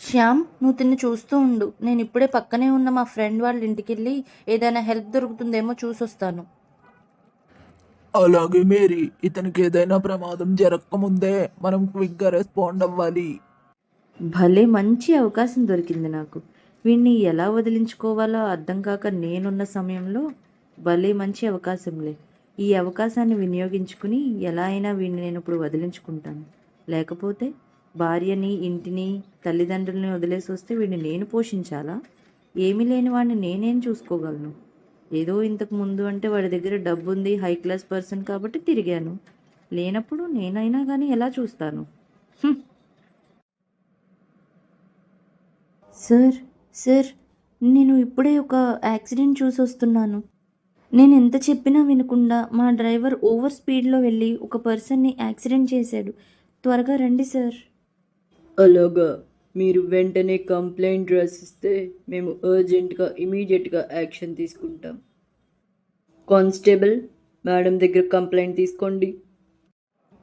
శ్యామ్ నువ్వు తిన్ని చూస్తూ ఉండు. నేను ఇప్పుడే పక్కనే ఉన్న మా ఫ్రెండ్ వాళ్ళ ఇంటికి వెళ్ళి ఏదైనా హెల్ప్ దొరుకుతుందేమో చూసొస్తాను. అలాగే మేరీ ఇతనికి ఏదైనా ప్రమాదం జరగకముందే మనం క్విక్గా రెస్పాండ్ అవ్వాలి. భలే మంచి అవకాశం దొరికింది నాకు. వీడిని ఎలా వదిలించుకోవాలో అర్థం కాక నేనున్న సమయంలో భలే మంచి అవకాశంలే. ఈ అవకాశాన్ని వినియోగించుకుని ఎలా అయినా వీడిని నేను ఇప్పుడు వదిలించుకుంటాను. లేకపోతే భార్యని ఇంటిని తల్లిదండ్రులని వదిలేసి వస్తే వీడిని నేను పోషించాలా? ఏమీ లేని వాడిని నేనేం చూసుకోగలను? ఏదో ఇంతకు ముందు అంటే వాడి దగ్గర డబ్బు ఉంది హై క్లాస్ పర్సన్ కాబట్టి తిరిగాను. లేనప్పుడు నేనైనా కానీ ఎలా చూస్తాను? సార్ సార్ నేను ఇప్పుడే ఒక యాక్సిడెంట్ చూసి వస్తున్నాను నేను ఎంత చెప్పినా వినకుండా మా డ్రైవర్ ఓవర్ స్పీడ్లో వెళ్ళి ఒక పర్సన్ని యాక్సిడెంట్ చేశాడు. త్వరగా రండి సార్. అలాగా. మీరు వెంటనే కంప్లైంట్ రాసిస్తే మేము అర్జెంటుగా ఇమీడియట్గా యాక్షన్ తీసుకుంటాం. కానిస్టేబుల్ మేడం దగ్గర కంప్లైంట్ తీసుకోండి.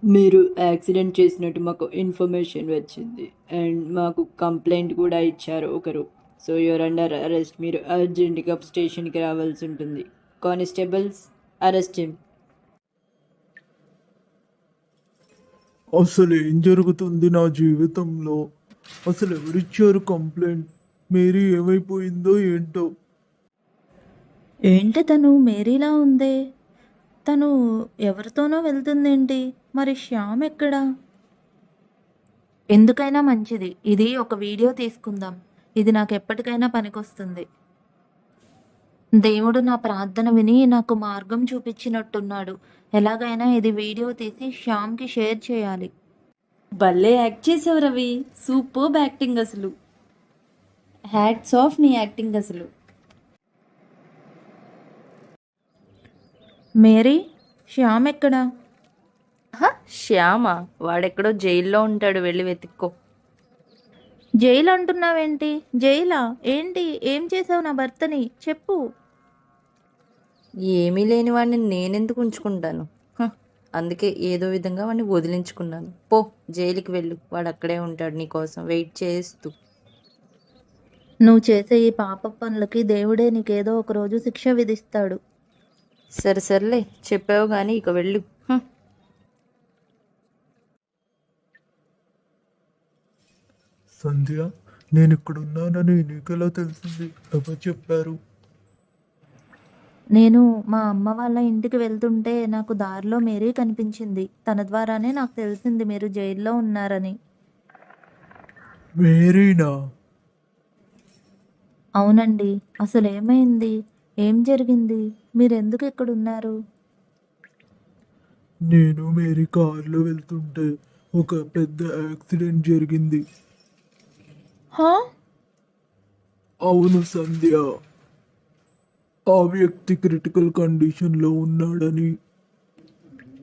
మీరు యాక్సిడెంట్ చేసినట్టు మాకు ఇన్ఫర్మేషన్ వచ్చింది. అండ్ మాకు కంప్లైంట్ కూడా ఇచ్చారు ఒకరు. So your under arrest. మీరు అర్జెంటుగా స్టేషన్కి రావాల్సి ఉంటుంది. కానిస్టేబుల్స్ అరెస్ట్ హిమ్ అసలు ఏం జరుగుతుంది నా జీవితంలో? అసలు ఎవరిచ్చారు కంప్లైంట్ మేరీ ఏమైపోయిందో ఏంటో? ఏంటి తను? మేరీలా ఉందే? తను ఎవరితోనో వెళ్తుందేంటి? మరి శ్యామ్ ఎక్కడా? ఎందుకైనా మంచిది. ఇది ఒక వీడియో తీసుకుందాం. ఇది నాకు ఎప్పటికైనా పనికొస్తుంది. దేవుడు నా ప్రార్థన విని నాకు మార్గం చూపించినట్టున్నాడు. ఎలాగైనా ఇది వీడియో తీసి శ్యామ్కి షేర్ చేయాలి. భలే యాక్ట్ చేసావు రవి. సూపర్ యాక్టింగ్ అసలు. హ్యాట్స్ ఆఫ్ నీ యాక్టింగ్ అసలు. మేరీ శ్యామ్ ఎక్కడా? శ్యామ? వాడెక్కడో జైల్లో ఉంటాడు. వెళ్ళి వెతుక్కో. జైలు అంటున్నావేంటి జైలా? ఏంటి? ఏం చేసావు నా భర్తని? చెప్పు. ఏమీ లేని వాడిని నేనెందుకు ఉంచుకుంటాను? హ, అందుకే ఏదో విధంగా వాడిని వదిలించుకున్నాను. పో జైలుకి వెళ్ళు. వాడు అక్కడే ఉంటాడు నీకోసం వెయిట్ చేస్తూ. నువ్వు చేసే ఈ పాప పనులకి దేవుడే నీకేదో ఒక రోజు శిక్ష విధిస్తాడు. సరే సర్లే. చెప్పావు కానీ ఇక వెళ్ళు హ్మ్. సంధ్య నేను ఇక్కడ ఉన్నానని నీకెలా తెలిసింది? ఎవరు చెప్పారు? నేను మా అమ్మ వాళ్ళ ఇంటికి వెళ్తుంటే నాకు దారిలో మేరీ కనిపించింది. తన ద్వారానే నాకు తెలిసింది మీరు జైల్లో ఉన్నారని. మేరీనా? అవునండి. అసలు ఏమైంది ఏం జరిగింది? మీరు ఎందుకు ఇక్కడ ఉన్నారు నేను మేరీ కారులో వెళ్తుంటే ఒక పెద్ద యాక్సిడెంట్ జరిగింది. హా అవును సంధ్య. ఆ వ్యక్తి క్రిటికల్ కండిషన్లో ఉన్నాడని.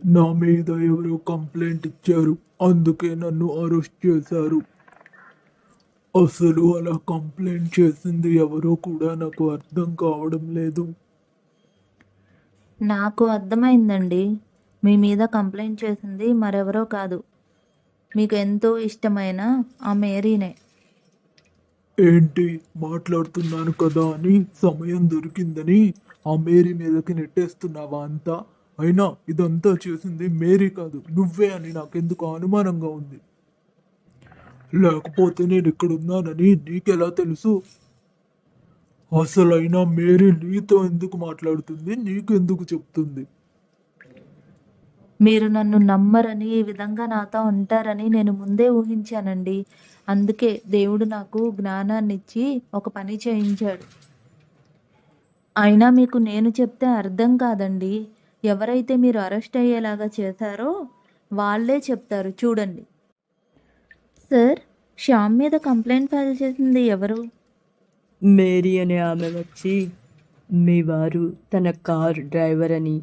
నా మీద ఎవరో కంప్లైంట్ ఇచ్చారు. అందుకే నన్ను అరెస్ట్ చేశారు. అసలు అలా కంప్లైంట్ చేసింది ఎవరో కూడా నాకు అర్థం కావడం లేదు. నాకు అర్థమైందండి. మీ మీద కంప్లైంట్ చేసింది మరెవరో కాదు. మీకు ఎంతో ఇష్టమైన ఆ మేరీనే. ఏంటి మాట్లాడుతున్నాను కదా అని సమయం దొరికిందని ఆ మేరీ మీదకి నెట్టేస్తున్నావా అంతా? అయినా ఇదంతా చేసింది మేరీ కాదు నువ్వే అని నాకెందుకు అనుమానంగా ఉంది? లేకపోతే నేను ఇక్కడ ఉన్నానని నీకెలా తెలుసు? అసలైనా మేరీ నీతో ఎందుకు మాట్లాడుతుంది? నీకెందుకు చెప్తుంది? మీరు నన్ను నమ్మరని ఈ విధంగా నాతో ఉంటారని నేను ముందే ఊహించానండి. అందుకే దేవుడు నాకు జ్ఞానాన్ని ఇచ్చి ఒక పని చేయించాడు. అయినా మీకు నేను చెప్తే అర్థం కాదండి. ఎవరైతే మీరు అరెస్ట్ అయ్యేలాగా చేశారో వాళ్ళే చెప్తారు. చూడండి. సార్ శ్యామ్ మీద కంప్లైంట్ ఫైల్ చేసింది ఎవరు? మేరీ అనే ఆమె వచ్చి మీ వారు తన కార్ డ్రైవర్ అని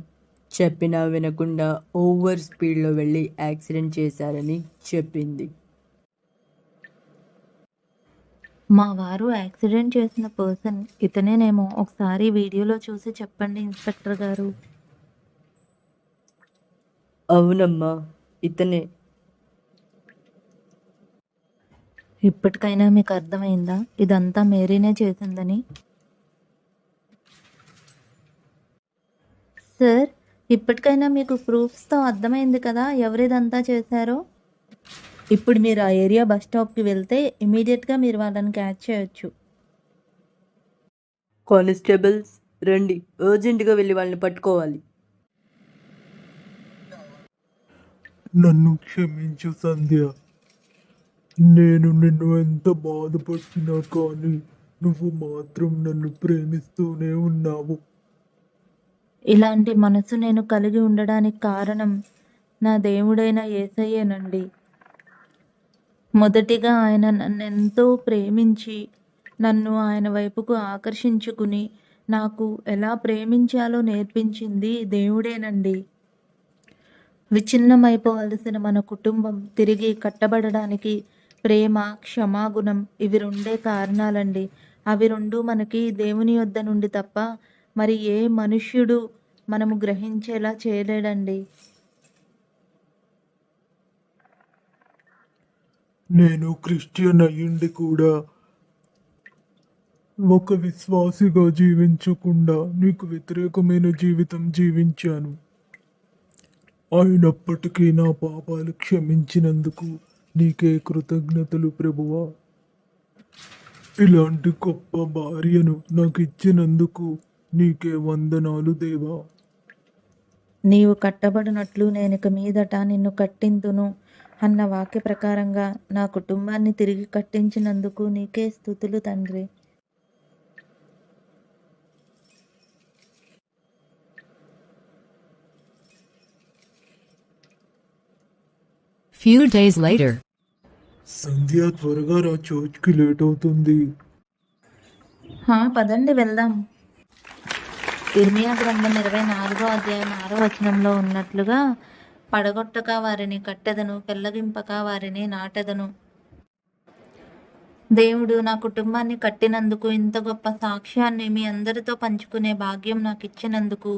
చెప్పినా వినకుండా ఓవర్ స్పీడ్లో వెళ్ళి యాక్సిడెంట్ చేశారని చెప్పింది. మా వారు యాక్సిడెంట్ చేసిన పర్సన్ ఇతనేనేమో ఒకసారి వీడియోలో చూసి చెప్పండి ఇన్స్పెక్టర్ గారు. అవునమ్మా ఇతనే. ఇప్పటికైనా మీకు అర్థమైందా? ఇదంతా మేరీనే చేసిందని? సార్ ఇప్పటికైనా మీకు ప్రూఫ్స్తో అర్థమైంది కదా ఎవరిదంతా చేశారో? ఇప్పుడు మీరు ఆ ఏరియా బస్ స్టాప్కి వెళ్తే ఇమీడియట్గా మీరు వాళ్ళని క్యాచ్ చేయొచ్చు. కానిస్టేబుల్స్ రండి. అర్జెంటుగా వెళ్ళి వాళ్ళని పట్టుకోవాలి. నన్ను క్షమించు సంధ్య. నేను నిన్ను ఎంత బాధపడుతున్నా కానీ నువ్వు మాత్రం నన్ను ప్రేమిస్తూనే ఉన్నావు. ఇలాంటి మనసు నేను కలిగి ఉండడానికి కారణం నా దేవుడైన ఏసయ్యేనండి. మొదటిగా ఆయన నన్ను ఎంతో ప్రేమించి నన్ను ఆయన వైపుకు ఆకర్షించుకుని నాకు ఎలా ప్రేమించాలో నేర్పించింది దేవుడేనండి. విచ్ఛిన్నమైపోవలసిన మన కుటుంబం తిరిగి కట్టబడడానికి ప్రేమ క్షమాగుణం ఇవి రెండే కారణాలండి. అవి రెండు మనకి దేవుని యొద్ద నుండి తప్ప మరి ఏ మనుష్యుడు మనము గ్రహించేలా చేయలేడండి? నేను క్రిస్టియన్ అయ్యుండి కూడా ఒక విశ్వాసిగా జీవించకుండా నీకు వ్యతిరేకమైన జీవితం జీవించాను. అయినప్పటికీ నా పాపాలు క్షమించినందుకు నీకే కృతజ్ఞతలు ప్రభువా. ఇలాంటి గొప్ప భార్యను నాకు ఇచ్చినందుకు నీకే వందనాలు దేవా. నీవు కట్టబడినట్లు నేను ఇక మీదట నిన్ను కట్టింతును అన్న వాక్య ప్రకారంగా నా కుటుంబాన్ని తిరిగి కట్టించినందుకు నీకే స్థుతులు తండ్రి. Few days later. సంధ్య త్వరగా రా చర్చ్కి లేట్ అవుతుంది. హా, పదండి వెళ్దాం. ఇర్మియా గ్రంథం ఇరవై నాలుగో అధ్యాయం ఆరో వచనంలో ఉన్నట్లుగా పడగొట్టక వారిని కట్టెదను పెళ్ళగింపక వారిని నాటెదను. దేవుడు నా కుటుంబాన్ని కట్టినందుకు ఇంత గొప్ప సాక్ష్యాన్ని మీ అందరితో పంచుకునే భాగ్యం నాకు ఇచ్చినందుకు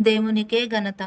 దేవునికే ఘనత.